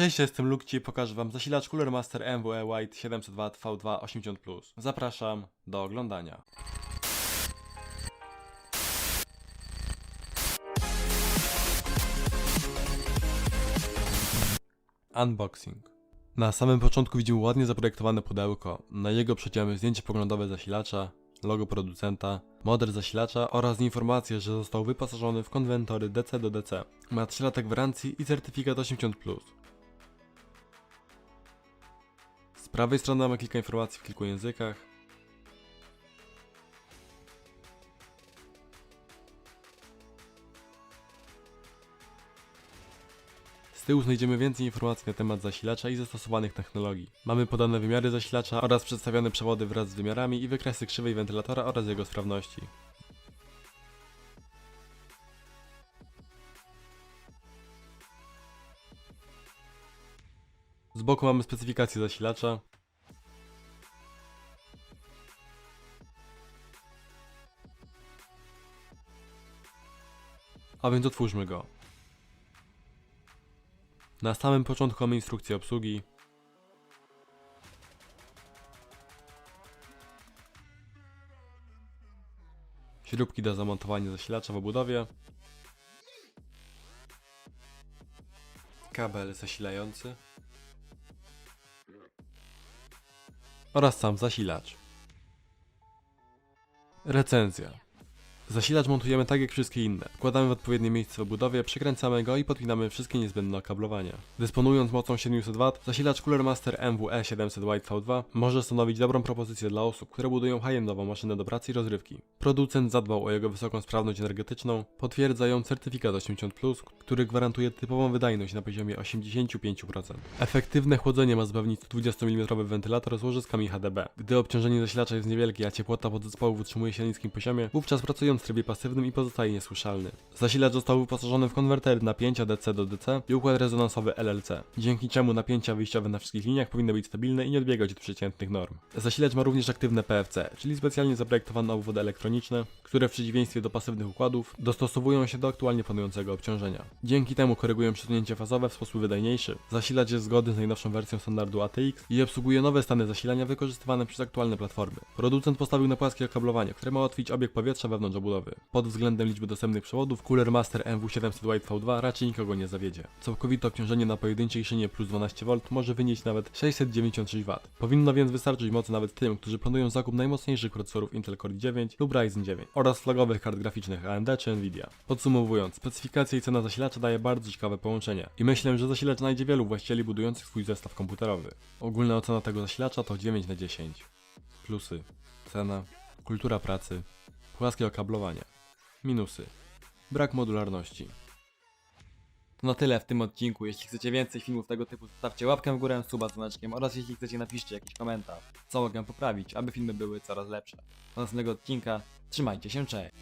Cześć, jestem Lukci i pokażę wam zasilacz Cooler Master MWE White 700W V2 80+. Zapraszam do oglądania. Unboxing. Na samym początku widzimy ładnie zaprojektowane pudełko. Na jego przeciąłem zdjęcie poglądowe zasilacza, logo producenta, model zasilacza oraz informację, że został wyposażony w konwentory DC do DC. Ma 3 lata gwarancji i certyfikat 80+. Prawej strony mamy kilka informacji w kilku językach. Z tyłu znajdziemy więcej informacji na temat zasilacza i zastosowanych technologii. Mamy podane wymiary zasilacza oraz przedstawione przewody wraz z wymiarami i wykresy krzywej wentylatora oraz jego sprawności. Z boku mamy specyfikację zasilacza. A więc otwórzmy go. Na samym początku mamy instrukcję obsługi. Śrubki do zamontowania zasilacza w obudowie. Kabel zasilający. Oraz sam zasilacz. Recenzja. Zasilacz montujemy tak jak wszystkie inne. Wkładamy w odpowiednie miejsce w obudowie, przykręcamy go i podpinamy wszystkie niezbędne okablowania. Dysponując mocą 700W, zasilacz Cooler Master MWE 700 White V2 może stanowić dobrą propozycję dla osób, które budują high-endową maszynę do pracy i rozrywki. Producent zadbał o jego wysoką sprawność energetyczną, potwierdza ją certyfikat 80+, który gwarantuje typową wydajność na poziomie 85%. Efektywne chłodzenie ma zapewnić 120 mm wentylator z łożyskami HDB. Gdy obciążenie zasilacza jest niewielkie, a ciepłota podzespołu utrzymuje się na niskim poziomie, wówczas pracując w trybie pasywnym i pozostaje niesłyszalny. Zasilacz został wyposażony w konwertery napięcia DC do DC i układ rezonansowy LLC, dzięki czemu napięcia wyjściowe na wszystkich liniach powinny być stabilne i nie odbiegać od przeciętnych norm. Zasilacz ma również aktywne PFC, czyli specjalnie zaprojektowane obwody elektroniczne, które w przeciwieństwie do pasywnych układów dostosowują się do aktualnie panującego obciążenia. Dzięki temu korygują przesunięcie fazowe w sposób wydajniejszy. Zasilacz jest zgodny z najnowszą wersją standardu ATX i obsługuje nowe stany zasilania wykorzystywane przez aktualne platformy. Producent postawił na płaskie okablowanie, które ma ułatwić obieg powietrza wewnątrz obudowy. Pod względem liczby dostępnych przewodów Cooler Master MW700 White V2 raczej nikogo nie zawiedzie. Całkowite obciążenie na pojedynczej szynie plus 12V może wynieść nawet 696W. Powinno więc wystarczyć mocy nawet tym, którzy planują zakup najmocniejszych procesorów Intel Core i9 lub Ryzen 9 oraz flagowych kart graficznych AMD czy Nvidia. Podsumowując, specyfikacja i cena zasilacza daje bardzo ciekawe połączenie i myślę, że zasilacz znajdzie wielu właścicieli budujących swój zestaw komputerowy. Ogólna ocena tego zasilacza to 9 na 10. Plusy. Cena. Kultura pracy. Płaskie okablowanie. Minusy. Brak modularności. To na tyle w tym odcinku. Jeśli chcecie więcej filmów tego typu, zostawcie łapkę w górę, suba z dzwoneczkiem oraz jeśli chcecie napiszcie jakiś komentarz, co mogę poprawić, aby filmy były coraz lepsze. Do następnego odcinka, trzymajcie się, cześć!